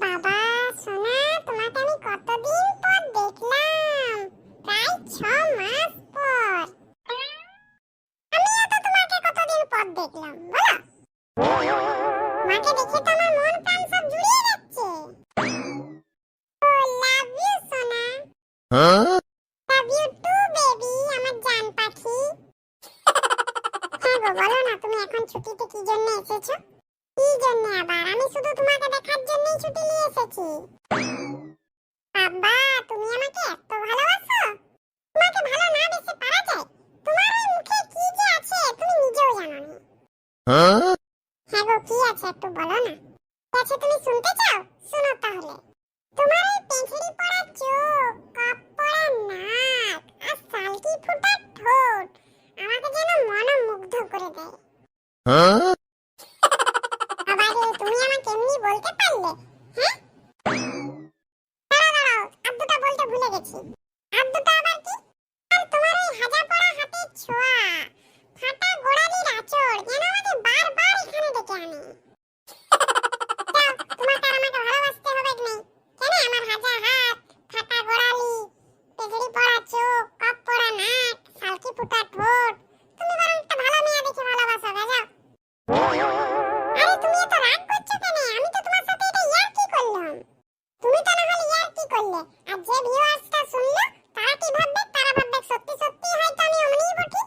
বাবা, সোনা, তোমাকে আমি কতদিন পর দেখলাম? প্রায় ছ মাস পর। আমিও তো তোমাকে কতদিন পর দেখলাম, বলো? মাকে দেখে তো আমার মন প্রাণ সব জুড়িয়ে যাচ্ছে। ও লাভ ইউ সোনা। লাভ ইউ টু বেবি আমার জান পাখি। হ্যাঁ গো, বলো না, তুমি এখন ছুটিতে কি জন্য এসেছ? কি জন্য আবার? আমি শুধু তোমাকে জন্যই ছুটি নিয়ে এসেছি। বাবা তুমি আমাকে এত ভালোবাসো? তোমাকে ভালো না বেসে পারা যায়? তোমার ওই মুখে কি যে আছে, তুমি নিজেও জানো না। হ্যাঁ গো, কি আছে একটু বলো না? তুমি শুনতে চাও? শোনো তাহলে। তোমার ওই পেঁচিড়ি পড়া চোখ, কাপ নাক, আর সালকি ফুটা ঠোঁট, আমাকে যেন করে দেয়। আবার এ তুমি আমাকে এমনি বলতে পারলে হ্যাঁ দাঁড়াও দাঁড়াও আর দুটো বলতে ভুলে গেছি। আর দুটো আবার কি? আর তোমার ওই হাজার পড়া হাতের ছোঁয়া। আর যে ভিউয়ার্সটা শুনলো, তারা কি ভাববে? তারা ভাববে সত্যি সত্যি হয়তো আমি অমনিই বটি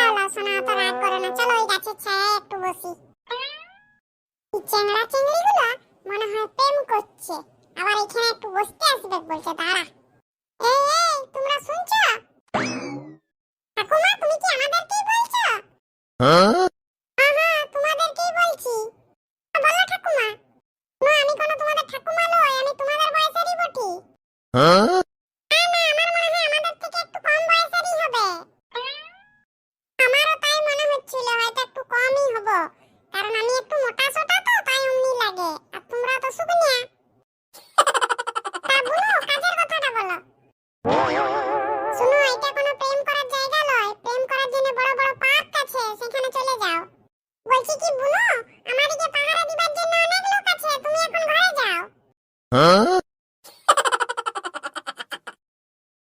চলো, সোনা তো রাগ করো না, চলো ওই গাছের ছায়ায় একটু বসি। চেংড়া চেংড়িগুলো মনে হয় প্রেম করছে। আবার এখানে একটু বসতে আসবে বলছে, দাঁড়া। এই এই তোমরা শুনছো ঠাকুমা তুমি কি আমাদেরকেই বলছো আহা তোমাদেরকেই বলছি বলো ঠাকুমা না